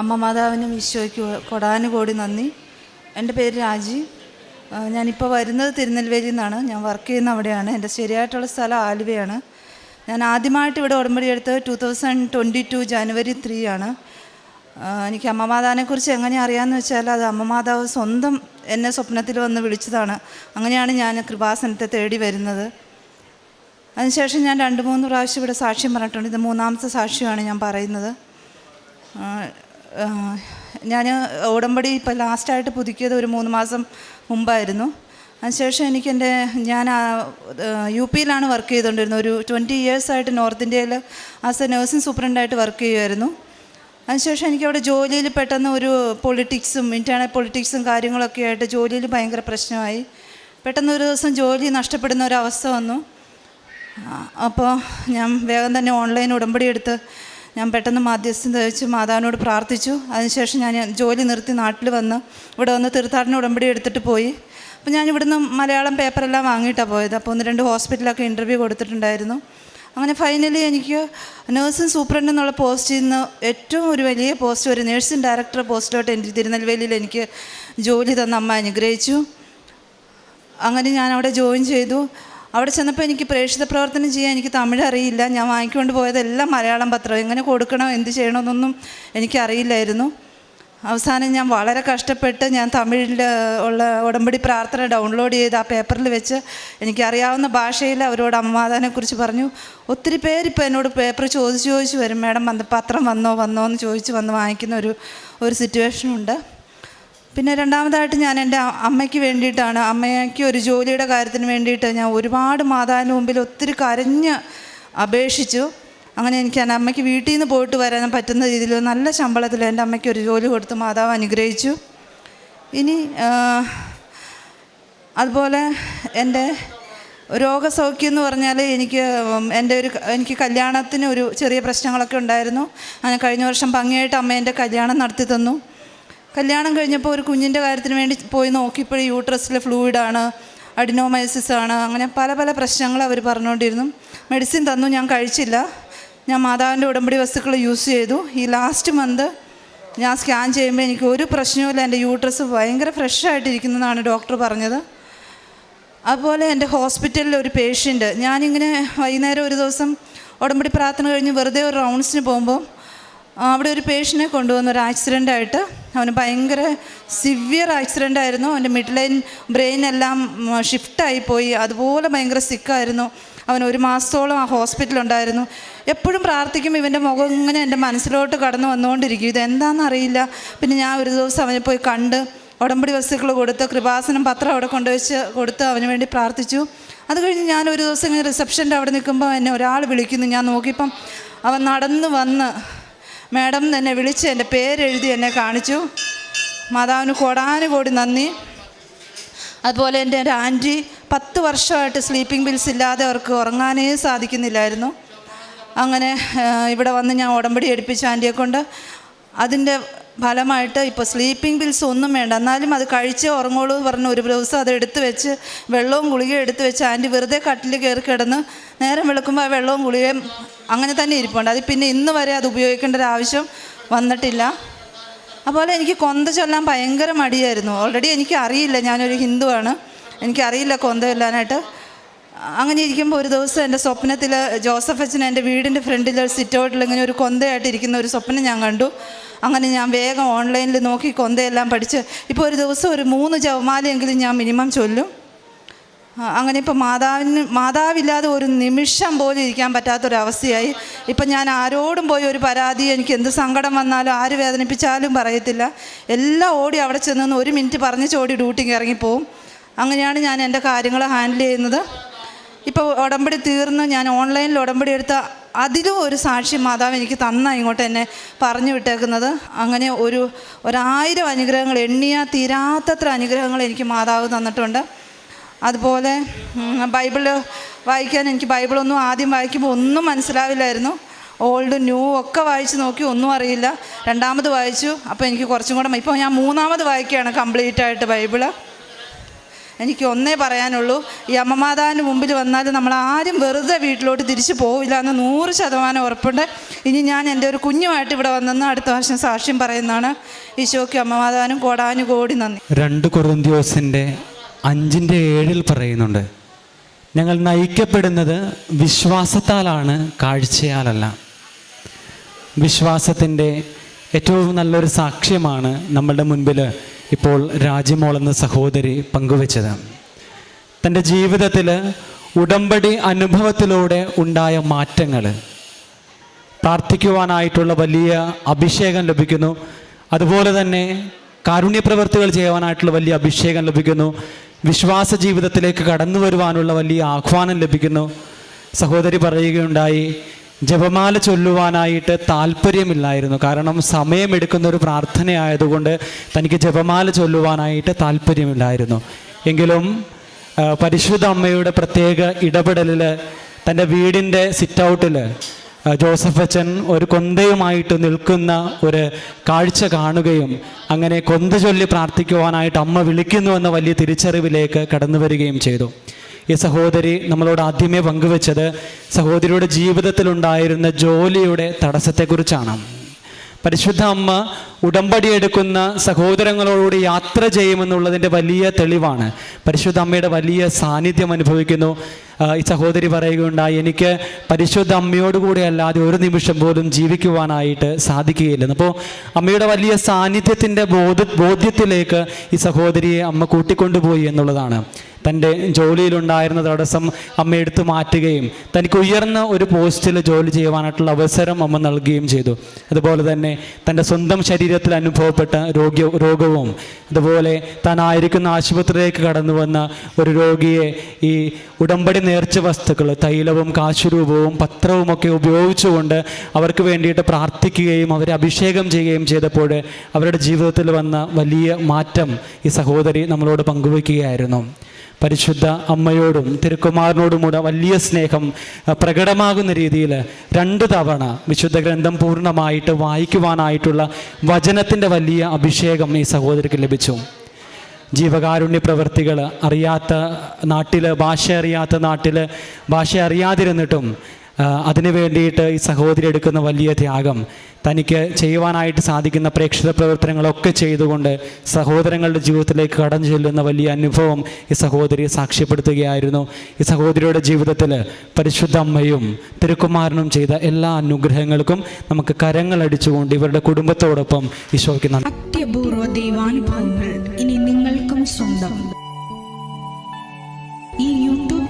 അമ്മ മാതാവിനും ഈശോയ്ക്ക് കൊടാനുകോടി നന്ദി. എന്റെ പേര് രാജി. ഞാനിപ്പോൾ വരുന്നത് തിരുനെൽവേലിയിൽ നിന്നാണ്. ഞാൻ വർക്ക് ചെയ്യുന്ന അവിടെയാണ്. എന്റെ ശരിയായിട്ടുള്ള സ്ഥലം ആലുവയാണ്. ഞാൻ ആദ്യമായിട്ട് ഇവിടെ ഉടമ്പടി എടുത്തത് ടു തൗസൻഡ് ട്വന്റി ടു ജനുവരി ത്രീ ആണ് എനിക്ക് അമ്മ മാതാവിനെക്കുറിച്ച് എങ്ങനെ അറിയാമെന്ന് വെച്ചാൽ അത് അമ്മ മാതാവ് സ്വന്തം എന്നെ സ്വപ്നത്തിൽ വന്ന് വിളിച്ചതാണ്. അങ്ങനെയാണ് ഞാൻ കൃപാസനത്തെ തേടി വരുന്നത്. അതിനുശേഷം ഞാൻ രണ്ട് മൂന്ന് പ്രാവശ്യം ഇവിടെ സാക്ഷ്യം പറഞ്ഞിട്ടുണ്ട്. ഇത് മൂന്നാമത്തെ സാക്ഷ്യമാണ് ഞാൻ പറയുന്നത്. ഞാൻ ഉടമ്പടി ഇപ്പോൾ ലാസ്റ്റായിട്ട് പുതുക്കിയത് ഒരു മൂന്ന് മാസം മുമ്പായിരുന്നു. അതിനുശേഷം എനിക്കെന്റെ ഞാൻ യു പിയിലാണ് വർക്ക് ചെയ്തുകൊണ്ടിരുന്നത്. ഒരു ട്വന്റി ഇയേഴ്സായിട്ട് നോർത്ത് ഇന്ത്യയിൽ ആസ് എ നേഴ്സിംഗ് സൂപ്രണ്ടായിട്ട് വർക്ക് ചെയ്യുമായിരുന്നു അതിനുശേഷം എനിക്കവിടെ ജോലിയിൽ പെട്ടെന്ന് ഒരു പൊളിറ്റിക്സും ഇന്റേണൽ പൊളിറ്റിക്സും കാര്യങ്ങളൊക്കെ ആയിട്ട് ജോലിയിൽ ഭയങ്കര പ്രശ്നമായി. പെട്ടെന്ന് ഒരു ദിവസം ജോലി നഷ്ടപ്പെടുന്ന ഒരു അവസ്ഥ വന്നു. അപ്പോൾ ഞാൻ വേഗം തന്നെ ഓൺലൈൻ ഉടമ്പടി എടുത്ത് ഞാൻ പെട്ടെന്ന് മാധ്യസ്ഥം തയ്ച്ച് മാതാവിനോട് പ്രാർത്ഥിച്ചു. അതിനുശേഷം ഞാൻ ജോലി നിർത്തി നാട്ടിൽ വന്ന് ഇവിടെ വന്ന് തീർത്ഥാടന ഉടമ്പടി എടുത്തിട്ട് പോയി. അപ്പോൾ ഞാൻ ഇവിടുന്ന് മലയാളം പേപ്പറെല്ലാം വാങ്ങിയിട്ടാണ് പോയത്. അപ്പോൾ ഒന്ന് രണ്ട് ഹോസ്പിറ്റലൊക്കെ ഇന്റർവ്യൂ കൊടുത്തിട്ടുണ്ടായിരുന്നു. അങ്ങനെ ഫൈനലി എനിക്ക് നേഴ്സിംഗ് സൂപ്രണ്ട് എന്നുള്ള പോസ്റ്റിൽ നിന്ന് ഏറ്റവും ഒരു വലിയ പോസ്റ്റ് ഒരു നേഴ്സിംഗ് ഡയറക്ടർ പോസ്റ്റിലോട്ട് എനിക്ക് തിരുനെൽവേലിയിൽ എനിക്ക് ജോലി തന്ന അമ്മ അനുഗ്രഹിച്ചു. അങ്ങനെ ഞാൻ അവിടെ ജോയിൻ ചെയ്തു. അവിടെ ചെന്നപ്പോൾ എനിക്ക് പ്രേക്ഷിത പ്രവർത്തനം ചെയ്യാൻ എനിക്ക് തമിഴ് അറിയില്ല. ഞാൻ വാങ്ങിക്കൊണ്ട് പോയതെല്ലാം മലയാളം പത്രം. എങ്ങനെ കൊടുക്കണം എന്ത് ചെയ്യണമെന്നൊന്നും എനിക്കറിയില്ലായിരുന്നു. അവസാനം ഞാൻ വളരെ കഷ്ടപ്പെട്ട് ഞാൻ തമിഴിൽ ഉള്ള ഉടമ്പടി പ്രാർത്ഥന ഡൗൺലോഡ് ചെയ്ത് ആ പേപ്പറിൽ വെച്ച് എനിക്കറിയാവുന്ന ഭാഷയിൽ അവരോട് അമ്മമാതാനെക്കുറിച്ച് പറഞ്ഞു ഒത്തിരി പേരിപ്പോൾ എന്നോട് പേപ്പർ ചോദിച്ച് ചോദിച്ച് വരും. മാഡം പത്രം വന്നോ വന്നോ എന്ന് ചോദിച്ച് വന്ന് വാങ്ങിക്കുന്ന ഒരു ഒരു സിറ്റുവേഷനുണ്ട് പിന്നെ രണ്ടാമതായിട്ട് ഞാൻ എന്റെ അമ്മയ്ക്ക് വേണ്ടിയിട്ടാണ് അമ്മയ്ക്ക് ഒരു ജോലിയുടെ കാര്യത്തിന് വേണ്ടിയിട്ട് ഞാൻ ഒരുപാട് മാതാവിന് മുമ്പിൽ ഒത്തിരി കരഞ്ഞ് അപേക്ഷിച്ചു. അങ്ങനെ എനിക്ക് എന്റെ അമ്മയ്ക്ക് വീട്ടിൽ നിന്ന് പോയിട്ട് വരാൻ പറ്റുന്ന രീതിയിൽ നല്ല ശമ്പളത്തിൽ എന്റെ അമ്മയ്ക്ക് ഒരു ജോലി കൊടുത്ത് മാതാവ് അനുഗ്രഹിച്ചു. ഇനി അതുപോലെ എന്റെ രോഗസൗഖ്യം എന്ന് പറഞ്ഞാൽ എനിക്ക് എന്റെ ഒരു എനിക്ക് കല്യാണത്തിന് ഒരു ചെറിയ പ്രശ്നങ്ങളൊക്കെ ഉണ്ടായിരുന്നു. അങ്ങനെ കഴിഞ്ഞ വർഷം ഭംഗിയായിട്ട് അമ്മ എന്റെ കല്യാണം നടത്തി തന്നു. കല്യാണം കഴിഞ്ഞപ്പോൾ ഒരു കുഞ്ഞിന്റെ കാര്യത്തിന് വേണ്ടി പോയി നോക്കിയപ്പോൾ യൂട്രസിലെ ഫ്ലൂയിഡാണ് അഡിനോമൈസിസ് ആണ് അങ്ങനെ പല പല പ്രശ്നങ്ങൾ അവർ പറഞ്ഞുകൊണ്ടിരുന്നു. മെഡിസിൻ തന്നു ഞാൻ കഴിച്ചില്ല. ഞാൻ മാതാവിന്റെ ഉടമ്പടി വസ്തുക്കൾ യൂസ് ചെയ്തു. ഈ ലാസ്റ്റ് മന്ത് ഞാൻ സ്കാൻ ചെയ്യുമ്പോൾ എനിക്ക് ഒരു പ്രശ്നവുമില്ല എന്റെ യൂട്രസ് ഭയങ്കര ഫ്രഷ് ആയിട്ടിരിക്കുന്നതാണ് ഡോക്ടർ പറഞ്ഞത്. അതുപോലെ എന്റെ ഹോസ്പിറ്റലിൽ ഒരു പേഷ്യന്റ് ഞാനിങ്ങനെ വൈകുന്നേരം ഒരു ദിവസം ഉടമ്പടി പ്രാർത്ഥന കഴിഞ്ഞ് വെറുതെ ഒരു റൗണ്ട്സിന് പോകുമ്പോൾ അവിടെ ഒരു പേഷ്യനെ കൊണ്ടുവന്ന ഒരു ആക്സിഡന്റ് ആയിട്ട് അവന് ഭയങ്കര സിവിയർ ആക്സിഡന്റ് ആയിരുന്നു. അവന്റെ മിഡ് ലൈൻ ബ്രെയിൻ എല്ലാം ഷിഫ്റ്റായി പോയി. അതുപോലെ ഭയങ്കര സിക്കായിരുന്നു അവൻ ഒരു മാസത്തോളം ആ ഹോസ്പിറ്റലുണ്ടായിരുന്നു എപ്പോഴും പ്രാർത്ഥിക്കും ഇവന്റെ മുഖം ഇങ്ങനെ എന്റെ മനസ്സിലോട്ട് കടന്നു വന്നുകൊണ്ടിരിക്കും. ഇതെന്താണെന്ന് അറിയില്ല. പിന്നെ ഞാൻ ഒരു ദിവസം അവനെ പോയി കണ്ട് ഉടമ്പടി വസ്തുക്കൾ കൊടുത്ത് കൃപാസനം പത്രം അവിടെ കൊണ്ടുവച്ച് കൊടുത്ത് അവന് വേണ്ടി പ്രാർത്ഥിച്ചു. അത് കഴിഞ്ഞ് ഞാൻ ഒരു ദിവസം ഇങ്ങനെ റിസപ്ഷന്റെ അവിടെ നിൽക്കുമ്പോൾ എന്നെ ഒരാൾ വിളിക്കുന്നു. ഞാൻ നോക്കിയപ്പം അവൻ നടന്ന് വന്ന് മാഡം എന്നെ വിളിച്ച് എന്റെ പേരെഴുതി എന്നെ കാണിച്ചു. മാതാവിന് കോടാനുകോടി നന്ദി. അതുപോലെ എന്റെ എന്റെ ആന്റി പത്ത് വർഷമായിട്ട് സ്ലീപ്പിംഗ് ബിൽസ് ഇല്ലാതെ അവർക്ക് ഉറങ്ങാനേ സാധിക്കുന്നില്ലായിരുന്നു. അങ്ങനെ ഇവിടെ വന്ന് ഞാൻ ഉടമ്പടി എടുപ്പിച്ച ആന്റിയെ കൊണ്ട് അതിന്റെ ഫലമായിട്ട് ഇപ്പോൾ സ്ലീപ്പിംഗ് പിൽസ് ഒന്നും വേണ്ട. എന്നാലും അത് കഴിച്ച് ഉറങ്ങോളൂ പറഞ്ഞ് ഒരു ദിവസം അത് എടുത്തു വെച്ച് വെള്ളവും ഗുളികയും എടുത്തു വെച്ച് ആന്റി വെറുതെ കട്ടിൽ കയറി കിടന്ന് നേരം വെളുക്കുമ്പോൾ ആ വെള്ളവും ഗുളികയും അങ്ങനെ തന്നെ ഇരിപ്പുണ്ട്. അത് പിന്നെ ഇന്ന് വരെ അത് ഉപയോഗിക്കേണ്ട ഒരു ആവശ്യം വന്നിട്ടില്ല. അതുപോലെ എനിക്ക് കൊന്ത ചൊല്ലാൻ ഭയങ്കര മടിയായിരുന്നു. ഓൾറെഡി എനിക്ക് അറിയില്ല. ഞാനൊരു ഹിന്ദുവാണ്. എനിക്കറിയില്ല കൊന്ത ചൊല്ലാനായിട്ട് അങ്ങനെ ഇരിക്കുമ്പോൾ ഒരു ദിവസം എന്റെ സ്വപ്നത്തിൽ ജോസഫ് അച്ഛൻ എന്റെ വീടിന്റെ ഫ്രണ്ടിൽ സിറ്റ് ഔട്ടിൽ ഇങ്ങനെ ഒരു കൊന്തയായിട്ട് ഇരിക്കുന്ന ഒരു സ്വപ്നം ഞാൻ കണ്ടു. അങ്ങനെ ഞാൻ വേഗം ഓൺലൈനിൽ നോക്കി കൊന്തയെല്ലാം പഠിച്ച് ഇപ്പോൾ ഒരു ദിവസം ഒരു മൂന്ന് ജവമാലയെങ്കിലും ഞാൻ മിനിമം ചൊല്ലും. അങ്ങനെ ഇപ്പോൾ മാതാവിന് മാതാവില്ലാതെ ഒരു നിമിഷം പോലും ഇരിക്കാൻ പറ്റാത്തൊരവസ്ഥയായി. ഇപ്പം ഞാൻ ആരോടും പോയി ഒരു പരാതി എനിക്ക് എന്ത് സങ്കടം വന്നാലും ആര് വേദനിപ്പിച്ചാലും പറയത്തില്ല. എല്ലാം ഓടി അവിടെ ചെന്ന് ഒരു മിനിറ്റ് പറഞ്ഞ് ചോടി ഡ്യൂട്ടിക്ക് ഇറങ്ങിപ്പോവും. അങ്ങനെയാണ് ഞാൻ എന്റെ കാര്യങ്ങൾ ഹാൻഡിൽ ചെയ്യുന്നത്. ഇപ്പോൾ ഉടമ്പടി തീർന്ന് ഞാൻ ഓൺലൈനിൽ ഉടമ്പടി എടുത്ത അതിലും ഒരു സാക്ഷി മാതാവ് എനിക്ക് തന്ന ഇങ്ങോട്ട് എന്നെ പറഞ്ഞു വിട്ടേക്കുന്നത്. അങ്ങനെ ഒരു ഒരായിരം അനുഗ്രഹങ്ങൾ എണ്ണിയാൽ തീരാത്തത്ര അനുഗ്രഹങ്ങൾ എനിക്ക് മാതാവ് തന്നിട്ടുണ്ട്. അതുപോലെ ബൈബിൾ വായിക്കാൻ എനിക്ക് ബൈബിളൊന്നും ആദ്യം വായിക്കുമ്പോൾ ഒന്നും മനസ്സിലാവില്ലായിരുന്നു. ഓൾഡ് ന്യൂ ഒക്കെ വായിച്ച് നോക്കി ഒന്നും അറിയില്ല. രണ്ടാമത് വായിച്ചു അപ്പോൾ എനിക്ക് കുറച്ചും കൂടെ ഇപ്പോൾ ഞാൻ മൂന്നാമത് വായിക്കുകയാണ് കംപ്ലീറ്റ് ആയിട്ട് ബൈബിൾ. എനിക്ക് ഒന്നേ പറയാനുള്ളൂ. ഈ അമ്മമാതാവിന് മുമ്പിൽ വന്നാൽ നമ്മൾ ആരും വെറുതെ വീട്ടിലോട്ട് തിരിച്ചു പോവില്ല എന്ന് നൂറ് ശതമാനം ഉറപ്പുണ്ട്. ഇനി ഞാൻ എന്റെ ഒരു കുഞ്ഞുമായിട്ട് ഇവിടെ വന്നെന്ന് അടുത്ത വർഷം സാക്ഷ്യം പറയുന്നതാണ്. ഈശോയ്ക്ക് അമ്മമാതാവിനും കോടാനു കോടി നന്ദി. രണ്ട് കൊറിന്ത്യോസിന്റെ അഞ്ചിന്റെ ഏഴിൽ പറയുന്നുണ്ട്. ഞങ്ങൾ നയിക്കപ്പെടുന്നത് വിശ്വാസത്താലാണ് കാഴ്ചയാലല്ല. വിശ്വാസത്തിന്റെ ഏറ്റവും നല്ലൊരു സാക്ഷ്യമാണ് നമ്മളുടെ മുൻപിൽ ഇപ്പോൾ രാജ്യമോളെന്ന സഹോദരി പങ്കുവച്ചത്. തന്റെ ജീവിതത്തിൽ ഉടമ്പടി അനുഭവത്തിലൂടെ ഉണ്ടായ മാറ്റങ്ങൾ പ്രാർത്ഥിക്കുവാനായിട്ടുള്ള വലിയ അഭിഷേകം ലഭിക്കുന്നു. അതുപോലെ തന്നെ കാരുണ്യപ്രവർത്തികൾ ചെയ്യുവാനായിട്ടുള്ള വലിയ അഭിഷേകം ലഭിക്കുന്നു. വിശ്വാസ ജീവിതത്തിലേക്ക് കടന്നു വരുവാനുള്ള വലിയ ആഹ്വാനം ലഭിക്കുന്നു. സഹോദരി പറയുകയുണ്ടായി ജപമാല ചൊല്ലുവാനായിട്ട് താല്പര്യമില്ലായിരുന്നു. കാരണം സമയമെടുക്കുന്ന ഒരു പ്രാർത്ഥനയായതുകൊണ്ട് തനിക്ക് ജപമാല ചൊല്ലുവാനായിട്ട് താല്പര്യമില്ലായിരുന്നു. എങ്കിലും പരിശുദ്ധ അമ്മയുടെ പ്രത്യേക ഇടപെടലിൽ തന്റെ വീടിന്റെ സിറ്റ് ഔട്ടിൽ ജോസഫ് അച്ഛൻ ഒരു കൊന്തയുമായിട്ട് നിൽക്കുന്ന ഒരു കാഴ്ച കാണുകയും അങ്ങനെ കൊന്ത ചൊല്ലി പ്രാർത്ഥിക്കുവാനായിട്ട് അമ്മ വിളിക്കുന്നു എന്ന വലിയ തിരിച്ചറിവിലേക്ക് കടന്നു വരികയും ചെയ്തു. ഈ സഹോദരി നമ്മളോട് ആദ്യമേ പങ്കുവെച്ചത് സഹോദരിയുടെ ജീവിതത്തിലുണ്ടായിരുന്ന ജോലിയുടെ തടസ്സത്തെക്കുറിച്ചാണ്. പരിശുദ്ധ അമ്മ ഉടമ്പടി എടുക്കുന്ന സഹോദരങ്ങളോടുകൂടി യാത്ര ചെയ്യുമെന്നുള്ളതിന്റെ വലിയ തെളിവാണ്. പരിശുദ്ധ അമ്മയുടെ വലിയ സാന്നിധ്യം അനുഭവിക്കുന്നു. ഈ സഹോദരി പറയുകയുണ്ടായി എനിക്ക് പരിശുദ്ധ അമ്മയോടുകൂടി അല്ലാതെ ഒരു നിമിഷം പോലും ജീവിക്കുവാനായിട്ട് സാധിക്കുകയില്ലെന്ന്. അപ്പോൾ അമ്മയുടെ വലിയ സാന്നിധ്യത്തിന്റെ ബോധ ബോധ്യത്തിലേക്ക് ഈ സഹോദരിയെ അമ്മ കൂട്ടിക്കൊണ്ടുപോയി എന്നുള്ളതാണ്. തന്റെ ജോലിയിലുണ്ടായിരുന്ന തടസ്സം അമ്മ എടുത്തു മാറ്റുകയും തനിക്ക് ഉയർന്ന ഒരു പോസ്റ്റിൽ ജോലി ചെയ്യുവാനായിട്ടുള്ള അവസരം അമ്മ നൽകുകയും ചെയ്തു. അതുപോലെ തന്നെ തന്റെ സ്വന്തം ശരീരത്തിൽ അനുഭവപ്പെട്ട രോഗ്യ രോഗവും അതുപോലെ താനായിരിക്കുന്ന ആശുപത്രിയിലേക്ക് കടന്നു വന്ന ഒരു രോഗിയെ ഈ ഉടമ്പടി നേർച്ച വസ്തുക്കൾ തൈലവും കാശുരൂപവും പത്രവും ഒക്കെ ഉപയോഗിച്ചുകൊണ്ട് അവർക്ക് വേണ്ടിയിട്ട് പ്രാർത്ഥിക്കുകയും അവരെ അഭിഷേകം ചെയ്യുകയും ചെയ്തപ്പോൾ അവരുടെ ജീവിതത്തിൽ വന്ന വലിയ മാറ്റം ഈ സഹോദരി നമ്മളോട് പങ്കുവയ്ക്കുകയായിരുന്നു. പരിശുദ്ധ അമ്മയോടും തിരുക്കുമാരനോടുകൂടെ വലിയ സ്നേഹം പ്രകടമാകുന്ന രീതിയിൽ രണ്ട് തവണ വിശുദ്ധ ഗ്രന്ഥം പൂർണമായിട്ട് വായിക്കുവാനായിട്ടുള്ള വചനത്തിന്റെ വലിയ അഭിഷേകം ഈ സഹോദരിക്ക് ലഭിച്ചു. ജീവകാരുണ്യ പ്രവൃത്തികൾ അറിയാത്ത നാട്ടിൽ ഭാഷ അറിയാത്ത നാട്ടിൽ ഭാഷ അറിയാതിരുന്നിട്ടും അതിനു വേണ്ടിയിട്ട് ഈ സഹോദരി എടുക്കുന്ന വലിയ ത്യാഗം. തനിക്ക് ചെയ്യുവാനായിട്ട് സാധിക്കുന്ന പ്രേക്ഷിത പ്രവർത്തനങ്ങളൊക്കെ ചെയ്തുകൊണ്ട് സഹോദരങ്ങളുടെ ജീവിതത്തിലേക്ക് കടന്നു ചെല്ലുന്ന വലിയ അനുഭവം ഈ സഹോദരി സാക്ഷ്യപ്പെടുത്തുകയായിരുന്നു. ഈ സഹോദരിയുടെ ജീവിതത്തിൽ പരിശുദ്ധ അമ്മയും തിരുക്കുമാരനും ചെയ്ത എല്ലാ അനുഗ്രഹങ്ങൾക്കും നമുക്ക് കരങ്ങൾ അടിച്ചുകൊണ്ട് ഇവരുടെ കുടുംബത്തോടൊപ്പം ഈശോയ്ക്ക് അത്യപൂർവ ദൈവാനുഭവങ്ങൾ ഇനി നിങ്ങൾക്കും സ്വന്തം.